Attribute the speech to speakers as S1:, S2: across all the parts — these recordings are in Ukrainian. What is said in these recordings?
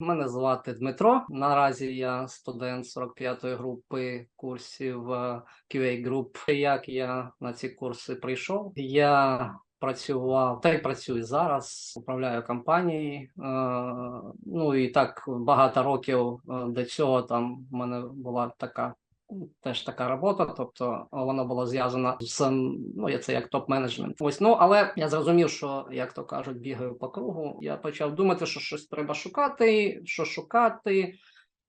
S1: Мене звати Дмитро. Наразі я студент 45-ї групи курсів е, QA Group. Як я на ці курси прийшов? Я працював та й працюю зараз. Управляю компанією. Е, Ну і так багато років е, до цього там в мене була така. Теж така робота, тобто вона була зв'язана з ну це як топ-менеджмент. Ось ну але я зрозумів, що як то кажуть, бігаю по кругу. Я почав думати, що щось треба шукати, що шукати,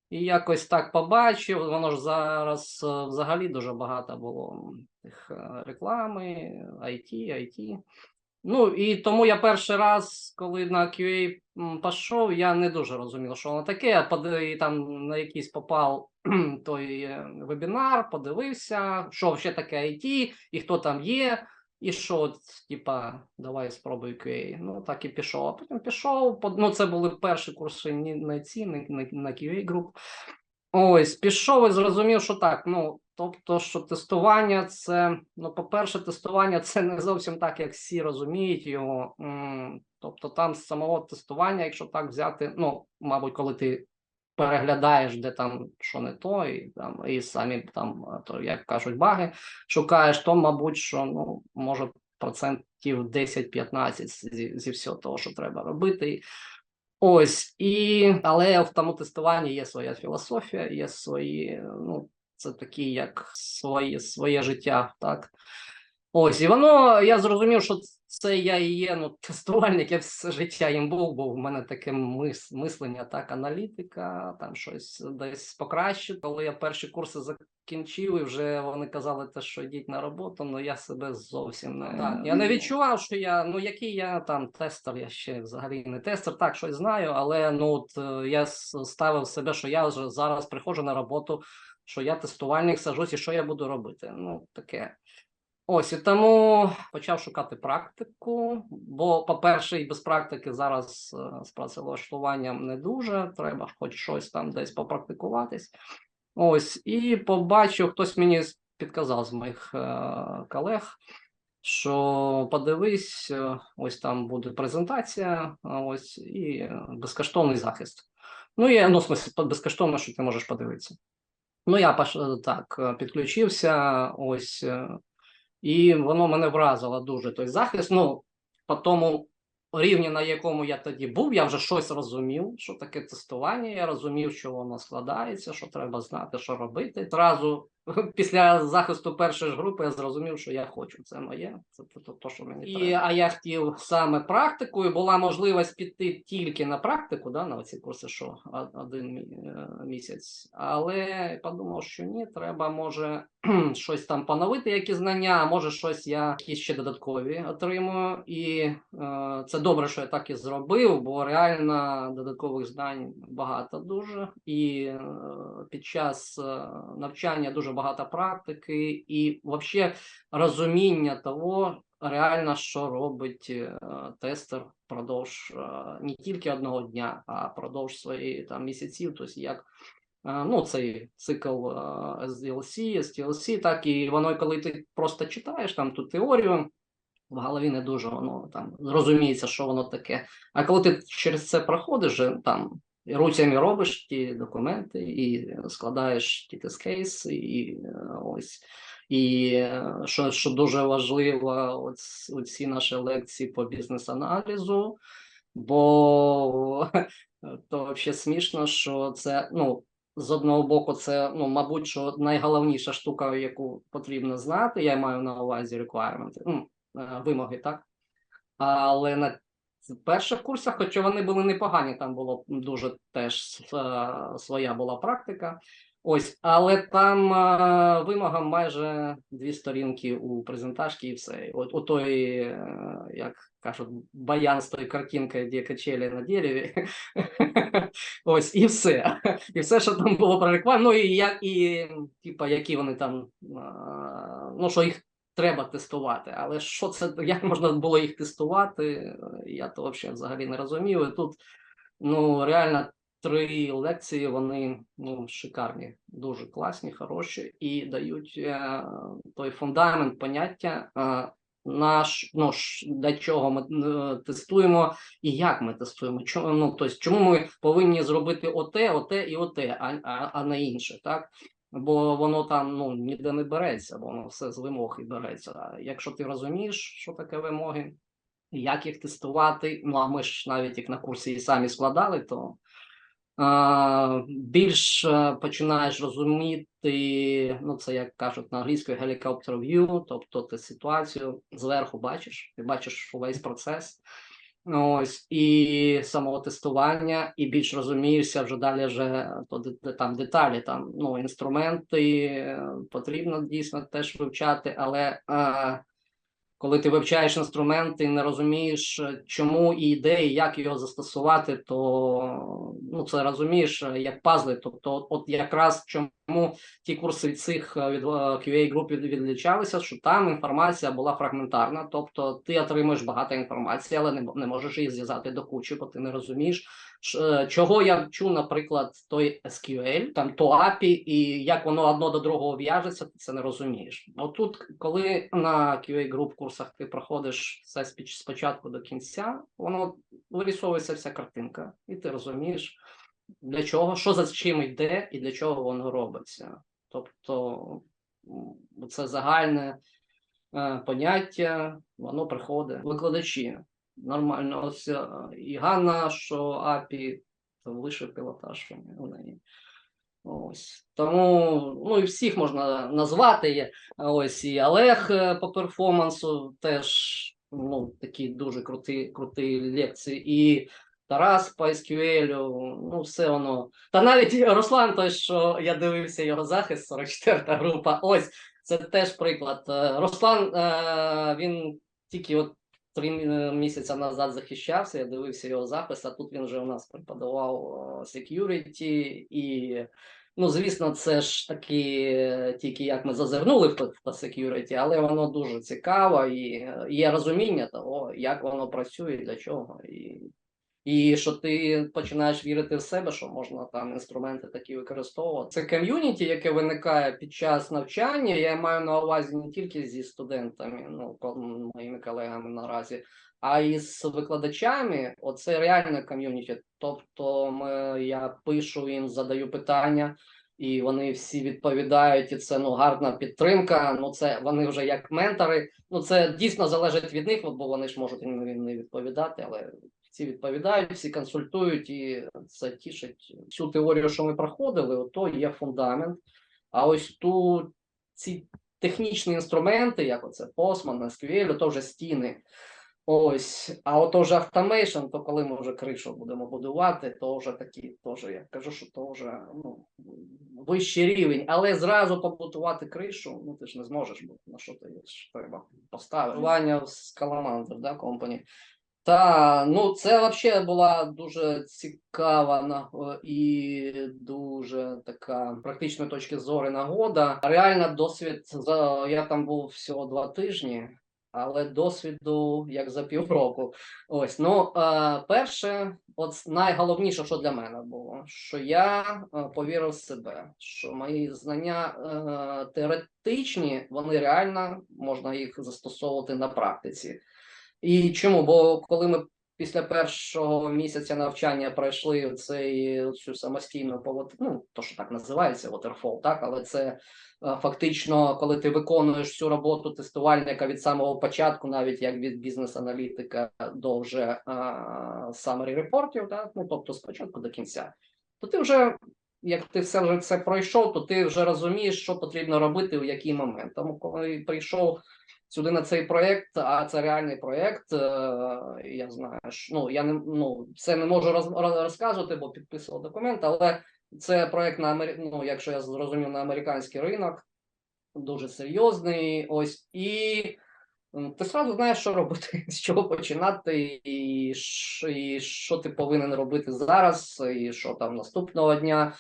S1: і якось так побачив. Воно ж зараз е, взагалі дуже багато було тих е, реклами, IT, IT. Ну і тому я перший раз, коли на QA пішов, я не дуже розумів, що воно таке. Я там на якийсь попав той е, вебінар, подивився, що ще таке IT, і хто там є, і що, типа, давай спробуй QA. Ну так і пішов. А потім пішов. Ну, це були перші курси на ці, на, QA Group. Ось, пішов і зрозумів, що так. Ну, тобто, що тестування це, ну, по-перше, тестування це не зовсім так, як всі розуміють його. Тобто, там з самого тестування, якщо так взяти, ну, мабуть, коли ти переглядаєш, де там що не то, і там і самі там, то як кажуть, баги шукаєш, то, мабуть, що ну, може процентів 10-15 зі, зі всього того, що треба робити. Ось і але в тому тестуванні є своя філософія, є свої, ну це такі, як свої, своє життя, так. Ось, і воно я зрозумів, що це я і є ну, тестувальник, я все життя їм був, бо в мене таке мис, мислення, так, аналітика, там щось десь покращити. Коли я перші курси закінчив, і вже вони казали, те, що йдіть на роботу, ну я себе зовсім не так. Я не відчував, що я ну який я там тестер, я ще взагалі не тестер, так щось знаю, але ну от е, я ставив себе, що я вже зараз приходжу на роботу, що я тестувальник сажусь, і що я буду робити. Ну таке. Ось і тому почав шукати практику. Бо, по-перше, і без практики зараз е, з працевлаштуванням не дуже. Треба хоч щось там десь попрактикуватись. Ось, і побачив, хтось мені підказав з моїх е, колег, що подивись, е, ось там буде презентація, ось і е, безкоштовний захист. Ну, є, ну, в смысле, безкоштовно, що ти можеш подивитися. Ну, я пош... так е, підключився, ось. е, і воно мене вразило дуже той захист. Ну, по тому рівні, на якому я тоді був, я вже щось розумів, що таке тестування. Я розумів, що воно складається, що треба знати, що робити. Зразу після захисту першої ж групи я зрозумів, що я хочу. Це моє, це то, що мені і, треба. А я хотів саме практику, і була можливість піти тільки на практику, да, на ці курси, що один е, місяць. Але подумав, що ні, треба може щось там поновити, які знання, а може щось я якісь ще додаткові отримую. І е, це добре, що я так і зробив, бо реально додаткових знань багато дуже. І е, під час е, навчання дуже багато практики, і взагалі розуміння того, реально, що робить е, тестер впродовж е, не тільки одного дня, а впродовж своєї там місяців, тобто як Е, ну, цей цикл SDLC, STLC, так і воно, коли ти просто читаєш там ту теорію, в голові не дуже воно там розуміється, що воно таке. А коли ти через це проходиш, там руцями робиш ті документи і складаєш ті тест-кейс, і е, ось. І е, що, що дуже важливо, ось, оці наші лекції по бізнес-аналізу, бо то взагалі смішно, що це ну з одного боку, це ну, мабуть, що найголовніша штука, яку потрібно знати. Я маю на увазі requirement, ну, е, вимоги, так. Але на перших курсах, хоча вони були непогані, там було дуже теж е, своя була практика. Ось, але там е, вимога майже дві сторінки у презентажці і все. От у той, е, як кажуть, баян з тою картинкою, де качелі на дереві. Ось, і все. І все, що там було про рекламу. Ну і як і типа, які вони там, а, ну що їх треба тестувати. Але що це, як можна було їх тестувати? Я то взагалі взагалі не розумів. І тут ну реально три лекції, вони ну, шикарні, дуже класні, хороші і дають е, той фундамент поняття. е, наш ну для чого ми е, тестуємо і як ми тестуємо. Чому ну тобто, чому ми повинні зробити оте, оте і оте, а, а, а не інше, так? Бо воно там ну ніде не береться, воно все з вимог і береться. Якщо ти розумієш, що таке вимоги, як їх тестувати, ну а ми ж навіть їх на курсі і самі складали, то а, більш е, починаєш розуміти, ну це як кажуть на англійською helicopter view, тобто ти ситуацію зверху бачиш, ти бачиш увесь процес. Ось і самого тестування, і більш розумієшся вже далі вже то там деталі, там ну інструменти е, потрібно дійсно теж вивчати, але е, коли ти вивчаєш інструмент і не розумієш, е, чому і де, і як його застосувати, то ну це розумієш е, як пазли. Тобто, от, якраз чому ті курси від цих е, від е, QA груп відлічалися, що там інформація була фрагментарна, тобто ти отримуєш багато інформації, але не, не можеш її зв'язати до кучі, бо ти не розумієш, е, чого я вчу, наприклад, той SQL, там то API, і як воно одно до другого в'яжеться, ти це не розумієш. Отут, коли на QA груп курсах ти проходиш все спочатку до кінця, воно вирісовується вся картинка, і ти розумієш, для чого, що за чим йде і для чого воно робиться. Тобто це загальне е, поняття, воно приходить. Викладачі нормально. Ось е, і Ганна, що API, це лише пілотаж у неї. Ось тому ну і всіх можна назвати. Є ось і Олег е, по перформансу теж ну такі дуже круті, круті лекції. І Тарас по SQL, ну все воно. Та навіть Руслан, той, що я дивився його захист, 44 група. Ось це теж приклад. Е, Руслан е, він тільки от три мі- місяці назад захищався. Я дивився його запис, а тут він вже у нас преподавав е, security і. Ну, звісно, це ж таки е, тільки як ми зазирнули в security, але воно дуже цікаво і е, є розуміння того, як воно працює, для чого. І, і що ти починаєш вірити в себе, що можна там інструменти такі використовувати. Це ком'юніті, яке виникає під час навчання. Я маю на увазі не тільки зі студентами, ну моїми колегами наразі, а і з викладачами. Оце реальне ком'юніті. Тобто, ми, я пишу їм, задаю питання. І вони всі відповідають, і це ну гарна підтримка. Ну це вони вже як ментори. Ну це дійсно залежить від них, бо вони ж можуть не не відповідати, але всі відповідають, всі консультують, і це тішить всю теорію, що ми проходили. Ото є фундамент. А ось тут ці технічні інструменти, як оце Postman, SQL, то вже стіни. Ось, а от вже автомейшн, то коли ми вже кришу будемо будувати, то вже такі, теж я кажу, що то вже ну, вищий рівень, але зразу побудувати кришу, ну ти ж не зможеш, бо на що ти треба поставити. Вання з Calamandр, да, компані. Та, ну це взагалі була дуже цікава е, і дуже така практичної точки зору нагода. Реально досвід за я там був всього два тижні, але досвіду як за півроку. Ось ну е, перше, от найголовніше, що для мене було, що я е, повірив в себе, що мої знання теоретичні, вони реально можна їх застосовувати на практиці. І чому? Бо коли ми після першого місяця навчання пройшли цей цю самостійну повод, ну то що так називається waterfall, так, але це е, фактично, коли ти виконуєш всю роботу тестувальника від самого початку, навіть як від бізнес-аналітика до вже summary репортів, так, ну тобто спочатку до кінця, то ти вже. Як ти все вже це пройшов, то ти вже розумієш, що потрібно робити в який момент. Тому коли прийшов сюди на цей проєкт, а це реальний проєкт. е, Я знаю, що ну я не ну це не можу роз, роз- розказувати, бо підписував документ, але це проєкт на ну, якщо я зрозумів, на американський ринок, дуже серйозний. Ось і ти сразу знаєш, що робити, з чого починати, і, що ти повинен робити зараз, і що там наступного дня.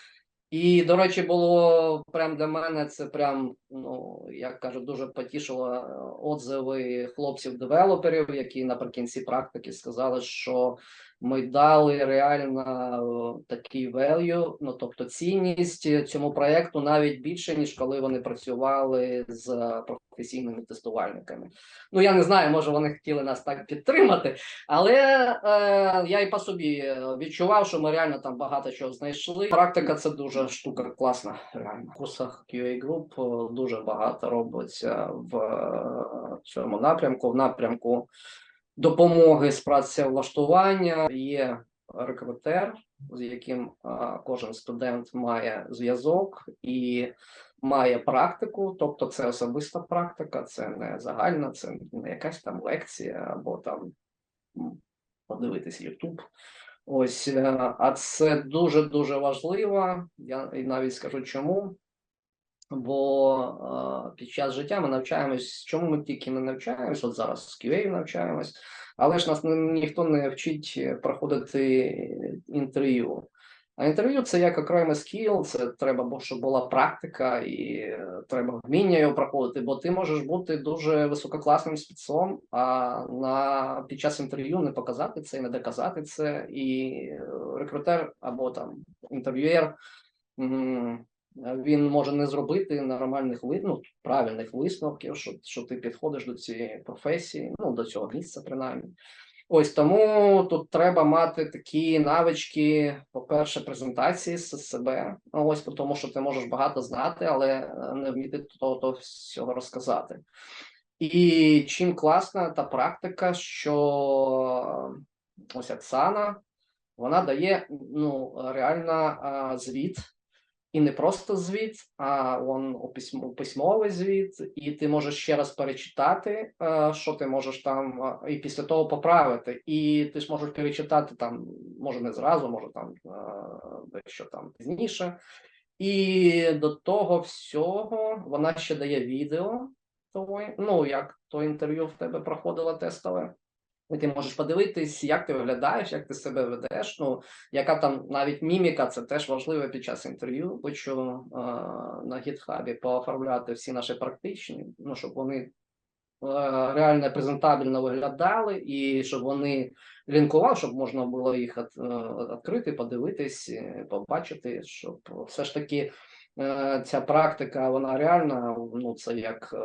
S1: І, до речі, було прям для мене це прям, ну як кажуть, дуже потішило е, отзиви хлопців-девелоперів, які наприкінці практики сказали, що ми дали реально е, такий value, ну тобто цінність цьому проекту навіть більше, ніж коли вони працювали з професійними тестувальниками. Ну я не знаю, може вони хотіли нас так підтримати, але е, я і по собі відчував, що ми реально там багато чого знайшли. Практика це дуже штука класна. Реально в курсах QA Group е, дуже багато робиться в е, цьому напрямку, в напрямку допомоги з працевлаштування. Є рекрутер, з яким кожен студент має зв'язок і має практику, тобто це особиста практика, це не загальна, це не якась там лекція або там подивитись YouTube. Ось, е, а це дуже дуже важливо. Я і навіть скажу чому. Бо під час життя ми навчаємось, чому ми тільки не навчаємось, от зараз з QA навчаємось, але ж нас ні- ніхто не вчить е, проходити інтерв'ю. А інтерв'ю це як окремий скіл, це треба, бо щоб була практика, і е, треба вміння його проходити, бо ти можеш бути дуже висококласним спецом, а на під час інтерв'ю не показати це, і не доказати це, і е, рекрутер або там інтерв'юєр. Він може не зробити нормальних ну, правильних висновків, що, що ти підходиш до цієї професії, ну до цього місця, принаймні. Ось тому тут треба мати такі навички, по-перше, презентації з себе. Ну, Ось тому, що ти можеш багато знати, але е, не вміти того, того всього розказати. І чим класна та практика, що ось Оксана, вона дає ну, реально звіт. І не просто звіт, а он у письмо- письмовий звіт, і ти можеш ще раз перечитати, е, що ти можеш там, е, і після того поправити. І ти ж можеш перечитати там, може не зразу, може там е, дещо там пізніше. І до того всього вона ще дає відео, ну як то інтерв'ю в тебе проходило тестове. І ти можеш подивитись, як ти виглядаєш, як ти себе ведеш. Ну, яка там навіть міміка, це теж важливо під час інтерв'ю. Хочу е, на гітхабі пооформляти всі наші практичні, ну щоб вони е, реально презентабельно виглядали, і щоб вони лінкували, щоб можна було їх е, відкрити, подивитись, е, побачити, щоб все ж таки. Е, Ця практика, вона реальна, ну це як е,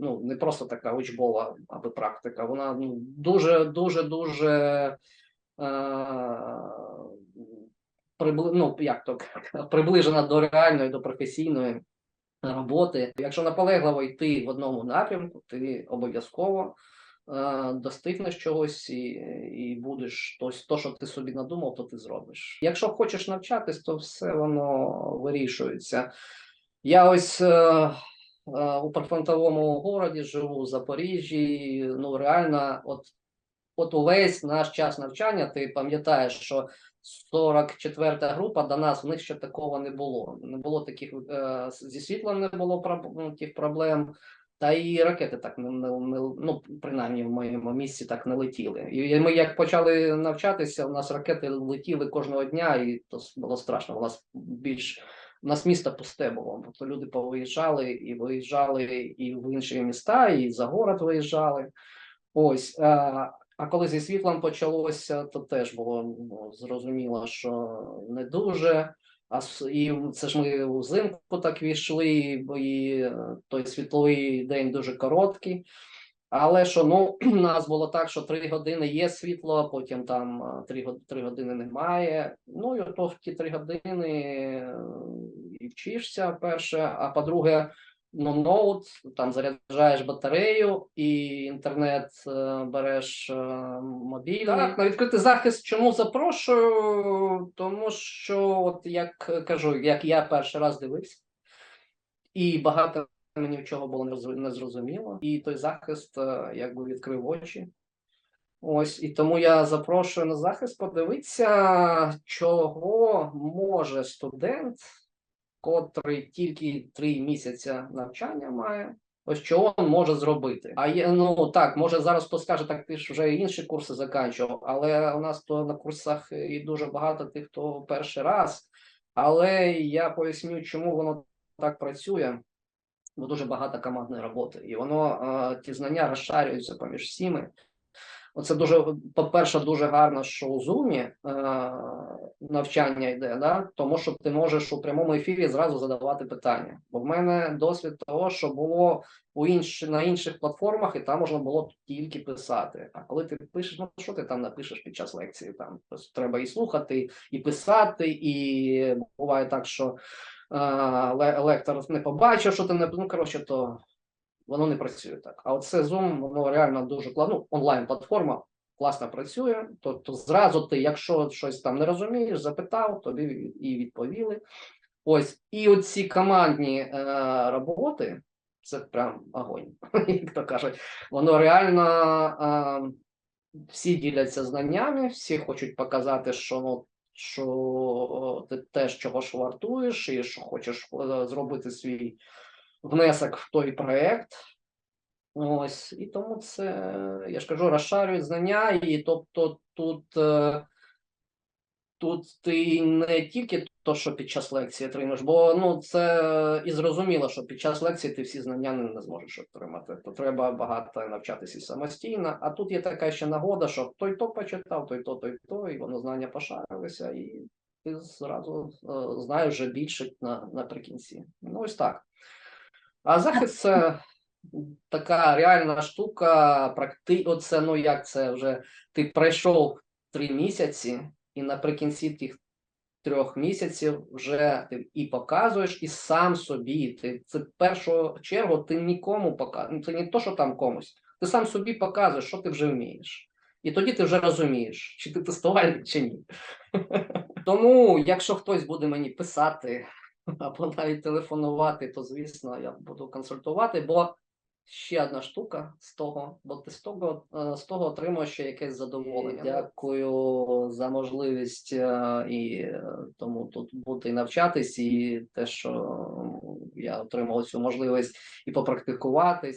S1: ну не просто така учбова, аби практика. Вона ну, дуже, дуже, дуже е, прибли, ну, як то приближена до реальної, до професійної роботи. Якщо наполегливо йти в одному напрямку, ти обов'язково достигнеш чогось і, і будеш то, то, що ти собі надумав, то ти зробиш. Якщо хочеш навчатись, то все воно вирішується. Я ось е, е, у прифронтовому городі живу у Запоріжжі. Ну реально, от, от увесь наш час навчання, ти пам'ятаєш, що 44-та група до нас в них ще такого не було. Не було таких е, зі світлом не було тих проблем. Та і ракети так не, не, не ну принаймні в моєму місці так не летіли. І ми як почали навчатися, у нас ракети летіли кожного дня, і то було страшно. У нас більш у нас місто пусте було. Тобто люди повиїжджали і виїжджали і в інші міста, і за город виїжджали. Ось. А, а коли зі світлом почалося, то теж було ну, зрозуміло, що не дуже. А і це ж ми взимку так війшли, бо і е, той світловий день дуже короткий. Але що ну у нас було так, що три години є світло, потім там е, три, три години немає. Ну і ото в ті три години е, і вчишся перше. А по-друге, ноут, там заряджаєш батарею і інтернет е, береш е, мобільний. Так, на відкритий захист чому запрошую? Тому що, от як кажу, як я перший раз дивився, і багато мені в чого було не зрозуміло, і той захист е, якби відкрив очі. Ось і тому я запрошую на захист подивитися, чого може студент, котрий тільки три місяці навчання має. Ось що він може зробити. А є, ну так, може зараз хтось скаже, так ти ж вже інші курси заканчував, але у нас то на курсах і дуже багато тих, хто перший раз. Але я поясню, чому воно так працює бо дуже багато командної роботи, і воно е, ті знання розшарюються поміж всіми. Оце дуже, по-перше, дуже гарно, що у Zoom е, навчання йде, да? тому що ти можеш у прямому ефірі зразу задавати питання. Бо в мене досвід того, що було у інші, на інших платформах, і там можна було тільки писати. А коли ти пишеш, ну що ти там напишеш під час лекції? Там треба і слухати, і писати, і буває так, що е, лектор не побачив, що ти не ну коротше, то воно не працює так. А оце Zoom, воно реально дуже ну, онлайн-платформа класно працює. Тобто, зразу ти, якщо щось там не розумієш, запитав, тобі і відповіли. Ось, і оці командні е, роботи, це прям огонь, як то кажуть. Воно реально е, всі діляться знаннями, всі хочуть показати, що ну. Що ти теж чогось вартуєш, і що хочеш е, зробити свій внесок в той проект. Ось, і тому це, я ж кажу, розшарюють знання, і тобто тут, е, тут ти не тільки то, що під час лекції отримаєш, бо ну це і зрозуміло, що під час лекції ти всі знання не, не зможеш отримати. То треба багато навчатися самостійно. А тут є така ще нагода, що той то почитав, той то, той то, і воно знання пошарилися, і ти зразу е, знаєш вже більше на, наприкінці. Ну, ось так. А захист це така реальна штука, практи... Оце, ну як це вже ти пройшов три місяці, і наприкінці тих трьох місяців вже ти і показуєш, і сам собі. Ти це в першу чергу ти нікому показуєш. Це не то, що там комусь. Ти сам собі показуєш, що ти вже вмієш. І тоді ти вже розумієш, чи ти тестувальник, чи ні. Тому, якщо хтось буде мені писати або навіть телефонувати, то звісно я буду консультувати, бо ще одна штука з того, бо ти з того, е, з того отримуєш ще якесь задоволення. Дякую за можливість е, і е, тому тут бути і навчатись, і те, що я отримав цю можливість і попрактикуватись.